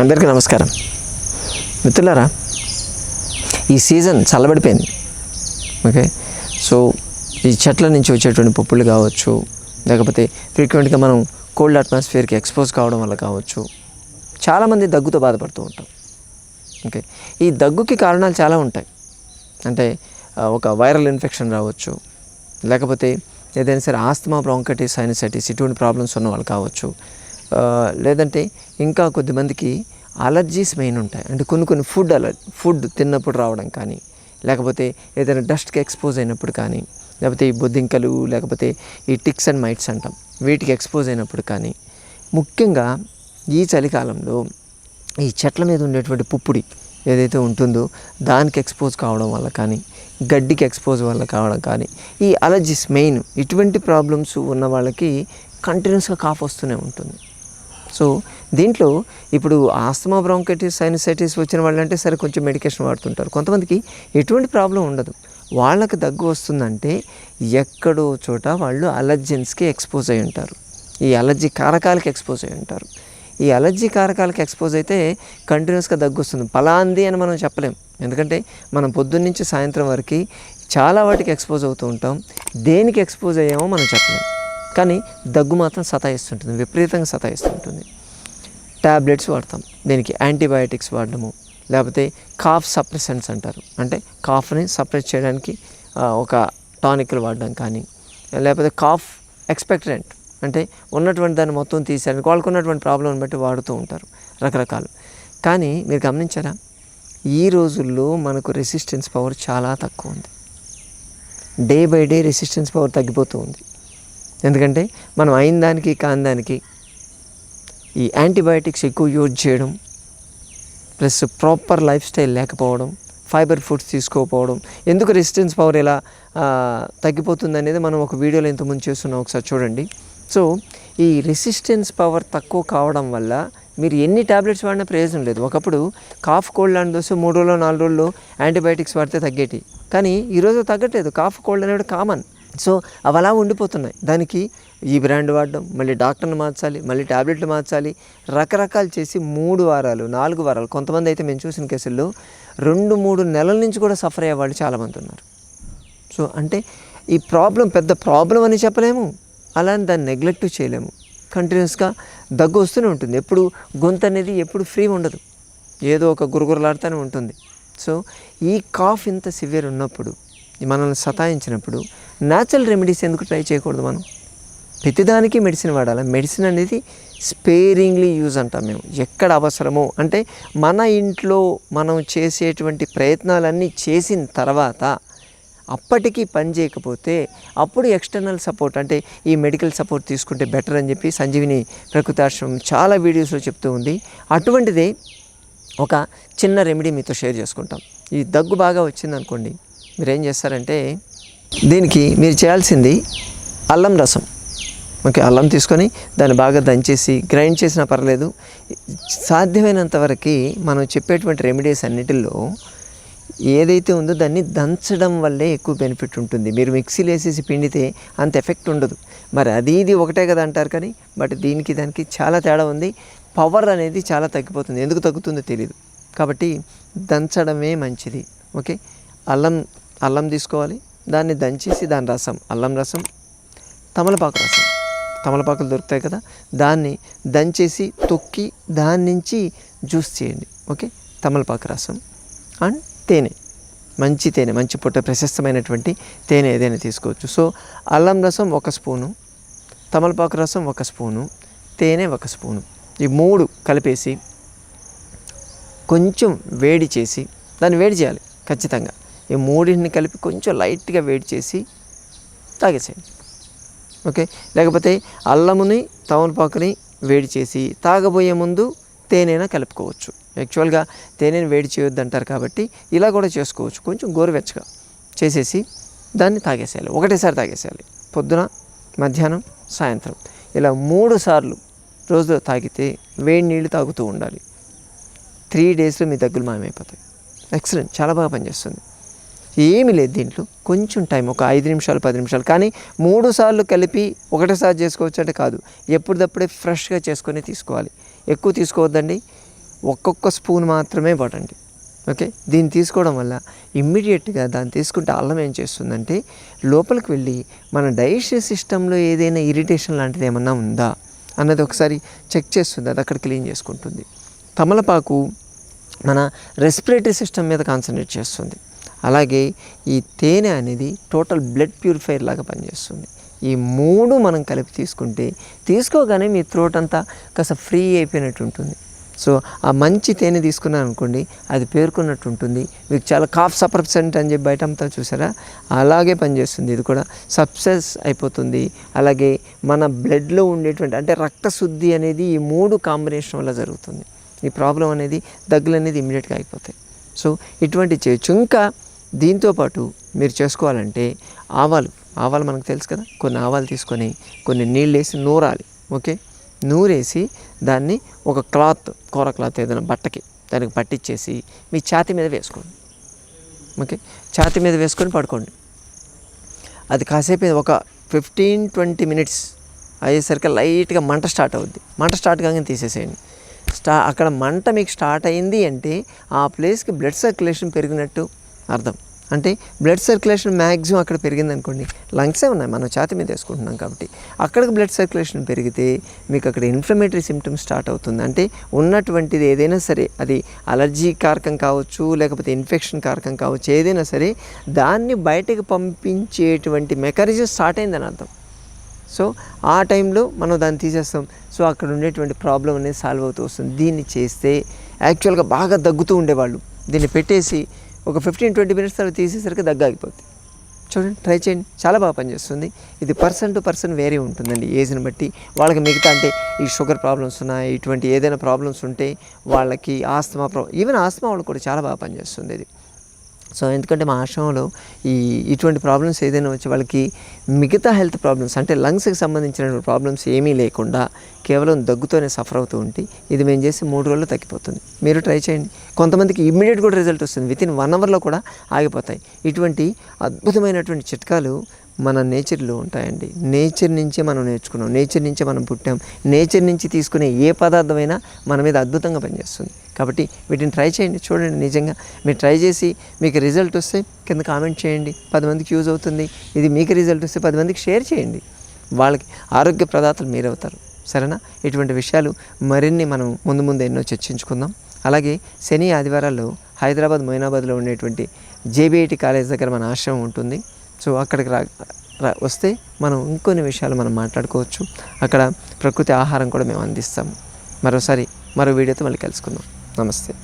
అందరికీ నమస్కారం. మిత్రులారా ఈ సీజన్ చల్లబడిపోయింది. ఓకే? సో ఈ చెట్ల నుంచి వచ్చేటువంటి పప్పులు కావచ్చు లేకపోతే ఫ్రీక్వెంట్గా మనం కోల్డ్ అట్మాస్ఫియర్కి ఎక్స్పోజ్ కావడం వల్ల కావచ్చు చాలామంది దగ్గుతో బాధపడుతూ ఉంటాం. ఓకే? ఈ దగ్గుకి కారణాలు చాలా ఉంటాయి. అంటే ఒక వైరల్ ఇన్ఫెక్షన్ రావచ్చు లేకపోతే ఏదైనా సరే ఆస్తమా బ్రాంకటిస్ సైనసైటిస్ ఇటువంటి ప్రాబ్లమ్స్ ఉన్న వాళ్ళు కావచ్చు లేదంటే ఇంకా కొద్దిమందికి అలర్జీస్ మెయిన్ ఉంటాయి. అంటే కొన్ని కొన్ని ఫుడ్ అలర్ ఫుడ్ తిన్నప్పుడు రావడం కానీ లేకపోతే ఏదైనా డస్ట్కి ఎక్స్పోజ్ అయినప్పుడు కానీ లేకపోతే ఈ బొద్దింకలు లేకపోతే ఈ టిక్స్ అండ్ మైట్స్ అంటాం వీటికి ఎక్స్పోజ్ అయినప్పుడు కానీ ముఖ్యంగా ఈ చలికాలంలో ఈ చెట్ల మీద ఉండేటువంటి పుప్పుడి ఏదైతే ఉంటుందో దానికి ఎక్స్పోజ్ కావడం వల్ల కానీ గడ్డికి ఎక్స్పోజ్ వల్ల కావడం కానీ ఈ అలర్జీస్ మెయిన్ ఇటువంటి ప్రాబ్లమ్స్ ఉన్న వాళ్ళకి కంటిన్యూస్గా కాఫ్ వస్తూనే ఉంటుంది. సో దీంట్లో ఇప్పుడు ఆస్తమా బ్రాంకైటిస్ సైనసైటిస్ వచ్చిన వాళ్ళంటే సరే కొంచెం మెడికేషన్ వాడుతుంటారు. కొంతమందికి ఎటువంటి ప్రాబ్లం ఉండదు. వాళ్ళకి దగ్గు వస్తుందంటే ఎక్కడో చోట వాళ్ళు అలర్జెన్స్కి ఎక్స్పోజ్ అయి ఉంటారు. ఈ అలర్జీ కారకాలకి ఎక్స్పోజ్ అయి ఉంటారు. ఈ అలర్జీ కారకాలకి ఎక్స్పోజ్ అయితే కంటిన్యూస్గా దగ్గు వస్తుంది. పలాంది అని మనం చెప్పలేం. ఎందుకంటే మనం పొద్దున్న నుంచి సాయంత్రం వరకు చాలా వాటికి ఎక్స్పోజ్ అవుతూ ఉంటాం. దేనికి ఎక్స్పోజ్ అయ్యామో మనం చెప్పలేం. కానీ దగ్గు మాత్రం సతాయిస్తుంటుంది విపరీతంగా సతాయిస్తుంటుంది. ట్యాబ్లెట్స్ వాడతాం దీనికి యాంటీబయాటిక్స్ వాడడము లేకపోతే కాఫ్ సప్రెసెంట్స్ అంటారు. అంటే కాఫ్ని సప్రెస్ చేయడానికి ఒక టానిక్లు వాడడం కానీ లేకపోతే కాఫ్ ఎక్స్పెక్టరెంట్ అంటే ఉన్నటువంటి దాన్ని మొత్తం తీసేయడానికి వాళ్ళకు ఉన్నటువంటి ప్రాబ్లం బట్టి వాడుతూ ఉంటారు రకరకాలు. కానీ మీరు గమనించారా? ఈ రోజుల్లో మనకు రెసిస్టెన్స్ పవర్ చాలా తక్కువ ఉంది. Day by day resistance power తగ్గిపోతూ ఉంది. ఎందుకంటే మనం అయిన దానికి కాని దానికి ఈ యాంటీబయాటిక్స్ ఎక్కువ యూజ్ చేయడం ప్లస్ ప్రాపర్ లైఫ్ స్టైల్ లేకపోవడం ఫైబర్ ఫుడ్స్ తీసుకోకపోవడం ఎందుకు రెసిస్టెన్స్ పవర్ ఎలా తగ్గిపోతుంది అనేది మనం ఒక వీడియోలో ఇంతకుముందు చేస్తున్నాం ఒకసారి చూడండి. సో ఈ రెసిస్టెన్స్ పవర్ తక్కువ కావడం వల్ల మీరు ఎన్ని టాబ్లెట్స్ వాడినా ప్రయోజనం లేదు. ఒకప్పుడు కాఫ్ కోల్డ్ లాంటి దోశ మూడు రోజులు నాలుగు రోజులు యాంటీబయాటిక్స్ వాడితే తగ్గేటి. కానీ ఈరోజు తగ్గట్లేదు. కాఫ్ కోల్డ్ అనేది కామన్. సో అవి అలా ఉండిపోతున్నాయి. దానికి ఈ బ్రాండ్ వాడడం మళ్ళీ డాక్టర్ని మార్చాలి మళ్ళీ ట్యాబ్లెట్లు మార్చాలి రకరకాలు చేసి మూడు వారాలు నాలుగు వారాలు కొంతమంది అయితే మేము చూసిన కేసుల్లో రెండు మూడు నెలల నుంచి కూడా సఫర్ అయ్యే వాళ్ళు చాలామంది ఉన్నారు. సో అంటే ఈ ప్రాబ్లం పెద్ద ప్రాబ్లం అని చెప్పలేము అలానే దాన్ని నెగ్లెక్ట్ చేయలేము. కంటిన్యూస్గా దగ్గు వస్తూనే ఉంటుంది. ఎప్పుడు గొంతు అనేది ఎప్పుడు ఫ్రీ ఉండదు. ఏదో ఒక గురుగురలాడుతూనే ఉంటుంది. సో ఈ కాఫ్ ఇంత సివియర్ ఉన్నప్పుడు మనల్ని సతాయించినప్పుడు న్యాచురల్ రెమెడీస్ ఎందుకు ట్రై చేయకూడదు మనం? ప్రతిదానికి మెడిసిన్ వాడాలి? మెడిసిన్ అనేది స్పేరింగ్లీ యూజ్ అంటాం మేము. ఎక్కడ అవసరమో అంటే మన ఇంట్లో మనం చేసేటువంటి ప్రయత్నాలన్నీ చేసిన తర్వాత అప్పటికీ పని చేయకపోతే అప్పుడు ఎక్స్టర్నల్ సపోర్ట్ అంటే ఈ మెడికల్ సపోర్ట్ తీసుకుంటే బెటర్ అని చెప్పి సంజీవిని ప్రకృతాశ్రమం చాలా వీడియోస్లో చెప్తూ ఉంది. అటువంటిదే ఒక చిన్న రెమెడీ మీతో షేర్ చేసుకుంటాం. ఈ దగ్గు బాగా వచ్చిందనుకోండి మీరు ఏం చేస్తారంటే దీనికి మీరు చేయాల్సింది అల్లం రసం. ఓకే అల్లం తీసుకొని దాన్ని బాగా దంచేసి గ్రైండ్ చేసినా పర్లేదు. సాధ్యమైనంత వరకు మనం చెప్పేటువంటి రెమెడీస్ అన్నిటిలో ఏదైతే ఉందో దాన్ని దంచడం వల్లే ఎక్కువ బెనిఫిట్ ఉంటుంది. మీరు మిక్సీలో వేసేసి పిండితే అంత ఎఫెక్ట్ ఉండదు. మరి అది ఇది ఒకటే కదా అంటారు కానీ బట్ దీనికి దానికి చాలా తేడా ఉంది. పవర్ అనేది చాలా తగ్గిపోతుంది. ఎందుకు తగ్గుతుందో తెలియదు కాబట్టి దంచడమే మంచిది. ఓకే అల్లం అల్లం తీసుకోవాలి దాన్ని దంచేసి దాని రసం అల్లం రసం తమలపాకు రసం. తమలపాకులు దొరుకుతాయి కదా దాన్ని దంచేసి తొక్కి దాని నుంచి జ్యూస్ చేయండి ఓకే? తమలపాకు రసం అండ్ తేనె. మంచి తేనె మంచి పొట్ట ప్రశస్తమైనటువంటి తేనె ఏదైనా తీసుకోవచ్చు. సో అల్లం రసం ఒక స్పూను తమలపాకు రసం ఒక స్పూను తేనె ఒక స్పూను. ఈ మూడు కలిపేసి కొంచెం వేడి చేసి దాన్ని వేడి చేయాలి ఖచ్చితంగా. ఈ మూడింటిని కలిపి కొంచెం లైట్గా వేడి చేసి తాగేసేయండి. ఓకే? లేకపోతే అల్లముని తమలపాకుని వేడి చేసి తాగబోయే ముందు తేనెన కలుపుకోవచ్చు. యాక్చువల్గా తేనెని వేడి చేయొద్దు అంటారు కాబట్టి ఇలా కూడా చేసుకోవచ్చు. కొంచెం గోరువెచ్చగా చేసేసి దాన్ని తాగేసేయాలి. ఒకటేసారి తాగేసేయాలి. పొద్దున మధ్యాహ్నం సాయంత్రం. ఇలా మూడు సార్లు రోజులో తాగితే వేడి నీళ్ళు తాగుతూ ఉండాలి. త్రీ డేస్లో మీ దగ్గులు మాయమైపోతాయి. ఎక్సలెంట్. చాలా బాగా పనిచేస్తుంది. ఏమీ లేదు దీంట్లో. కొంచెం టైం ఒక ఐదు నిమిషాలు పది నిమిషాలు. కానీ మూడు సార్లు కలిపి ఒకటేసారి చేసుకోవచ్చు అంటే కాదు. ఎప్పటిదప్పుడే ఫ్రెష్గా చేసుకొని తీసుకోవాలి. ఎక్కువ తీసుకోవద్దండి. ఒక్కొక్క స్పూన్ మాత్రమే పడండి. ఓకే? దీన్ని తీసుకోవడం వల్ల ఇమ్మీడియట్గా దాన్ని తీసుకుంటే అల్లం ఏం చేస్తుందంటే లోపలికి వెళ్ళి మన డైజెస్టివ్ సిస్టంలో ఏదైనా ఇరిటేషన్ లాంటిది ఏమన్నా ఉందా? అన్నది ఒకసారి చెక్ చేస్తుంది. అది అక్కడ క్లీన్ చేసుకుంటుంది. తమలపాకు మన రెస్పిరేటరీ సిస్టమ్ మీద కాన్సన్ట్రేట్ చేస్తుంది. అలాగే ఈ తేనె అనేది టోటల్ బ్లడ్ ప్యూరిఫైర్ లాగా పనిచేస్తుంది. ఈ మూడు మనం కలిపి తీసుకుంటే తీసుకోగానే మీ థ్రోట్ అంతా కాస్త ఫ్రీ అయిపోయినట్టు ఉంటుంది. సో ఆ మంచి తేనె తీసుకున్నాను అనుకోండి అది పేర్కొన్నట్టు ఉంటుంది. మీకు చాలా కాఫ్ సపర్సెంట్ అని చెప్పి బయట అంతా చూసారా? అలాగే పనిచేస్తుంది. ఇది కూడా సబ్సెస్ అయిపోతుంది. అలాగే మన బ్లడ్లో ఉండేటువంటి అంటే రక్తశుద్ధి అనేది ఈ మూడు కాంబినేషన్ వల్ల జరుగుతుంది. ఈ ప్రాబ్లం అనేది దగ్గులు అనేది ఇమీడియట్గా అయిపోతాయి. సో ఇటువంటి చేయొచ్చు ఇంకా దీంతోపాటు మీరు చేసుకోవాలంటే ఆవాలు ఆవాలు మనకు తెలుసు కదా? కొన్ని ఆవాలు తీసుకొని కొన్ని నీళ్ళు వేసి నూరాలి ఓకే? నూరేసి దాన్ని ఒక క్లాత్ కూర క్లాత్ ఏదైనా బట్టకి దానికి పట్టించేసి మీ ఛాతి మీద వేసుకోండి ఓకే? ఛాతి మీద వేసుకొని పడుకోండి. అది కాసేపు ఒక ఫిఫ్టీన్ ట్వంటీ మినిట్స్ అయ్యేసరికి లైట్గా మంట స్టార్ట్ అవుద్ది. మంట స్టార్ట్ కాగానే తీసేసేయండి. స్టా అక్కడ మంట మీకు స్టార్ట్ అయింది అంటే ఆ ప్లేస్కి బ్లడ్ సర్క్యులేషన్ పెరిగినట్టు అర్థం. అంటే బ్లడ్ సర్క్యులేషన్ మ్యాక్సిమం అక్కడ పెరిగింది అనుకోండి లంగ్సే ఉన్నాయి మనం ఛాతి మీద వేసుకుంటున్నాం కాబట్టి. అక్కడికి బ్లడ్ సర్క్యులేషన్ పెరిగితే మీకు అక్కడ ఇన్ఫ్లమేటరీ సిమ్టమ్స్ స్టార్ట్ అవుతుంది. అంటే ఉన్నటువంటిది ఏదైనా సరే అది అలర్జీ కారకం కావచ్చు లేకపోతే ఇన్ఫెక్షన్ కారకం కావచ్చు ఏదైనా సరే దాన్ని బయటకు పంపించేటువంటి మెకానిజం స్టార్ట్ అయిందని అర్థం. సో ఆ టైంలో మనం దాన్ని తీసేస్తాం. సో అక్కడ ఉండేటువంటి ప్రాబ్లం అనేది సాల్వ్ అవుతూ వస్తుంది. దీన్ని చేస్తే యాక్చువల్గా బాగా దగ్గుతూ ఉండేవాళ్ళు. దీన్ని పెట్టేసి ఒక ఫిఫ్టీన్ ట్వంటీ మినిట్స్ తర్వాత తీసేసరికి దగ్గు ఆగిపోతుంది చూడండి ట్రై చేయండి. చాలా బాగా పనిచేస్తుంది. ఇది పర్సన్ టు పర్సన్ వేరే ఉంటుందండి ఏజ్ని బట్టి. వాళ్ళకి మిగతా అంటే ఈ షుగర్ ప్రాబ్లమ్స్ ఉన్నాయి ఇటువంటి ఏదైనా ప్రాబ్లమ్స్ ఉంటే వాళ్ళకి ఆస్తమా ప్రాబ్లం ఈవెన్ ఆస్తమా వాళ్ళకి కూడా చాలా బాగా పనిచేస్తుంది ఇది. సో ఎందుకంటే మా ఆశ్రమంలో ఈ ఇటువంటి ప్రాబ్లమ్స్ ఏదైనా వచ్చి వాళ్ళకి మిగతా హెల్త్ ప్రాబ్లమ్స్ అంటే లంగ్స్కి సంబంధించిన ప్రాబ్లమ్స్ ఏమీ లేకుండా కేవలం దగ్గుతోనే సఫర్ అవుతూ ఉంటే ఇది మేము చేసి మూడు రోజుల్లో తగ్గిపోతుంది. మీరు ట్రై చేయండి. కొంతమందికి ఇమ్మీడియట్ కూడా రిజల్ట్ వస్తుంది. విత్ ఇన్ వన్ అవర్లో కూడా ఆగిపోతాయి. ఇటువంటి అద్భుతమైనటువంటి చిట్కాలు మన నేచర్లో ఉంటాయండి. నేచర్ నుంచే మనం నేర్చుకున్నాం. నేచర్ నుంచే మనం పుట్టాం. నేచర్ నుంచి తీసుకునే ఏ పదార్థమైనా మన మీద అద్భుతంగా పనిచేస్తుంది. కాబట్టి వీటిని ట్రై చేయండి. చూడండి నిజంగా. మీరు ట్రై చేసి మీకు రిజల్ట్ వస్తే కింద కామెంట్ చేయండి. పది మందికి యూజ్ అవుతుంది. ఇది మీకు రిజల్ట్ వస్తే పది మందికి షేర్ చేయండి. వాళ్ళకి ఆరోగ్య ప్రదాతలు మీరవుతారు. సరేనా? ఇటువంటి విషయాలు మరిన్ని మనం ముందు ముందు ఎన్నో చర్చించుకుందాం. అలాగే శని ఆదివారాల్లో హైదరాబాద్ మొయినాబాద్లో ఉండేటువంటి జేబీఐటి కాలేజ్ దగ్గర మన ఆశ్రమం ఉంటుంది. సో అక్కడికి రా రా వస్తే మనం ఇంకొన్ని విషయాలు మనం మాట్లాడుకోవచ్చు. అక్కడ ప్రకృతి ఆహారం కూడా మేము అందిస్తాం. మరోసారి మరో వీడియోతో మళ్ళీ కలుసుకుందాం. నమస్తే.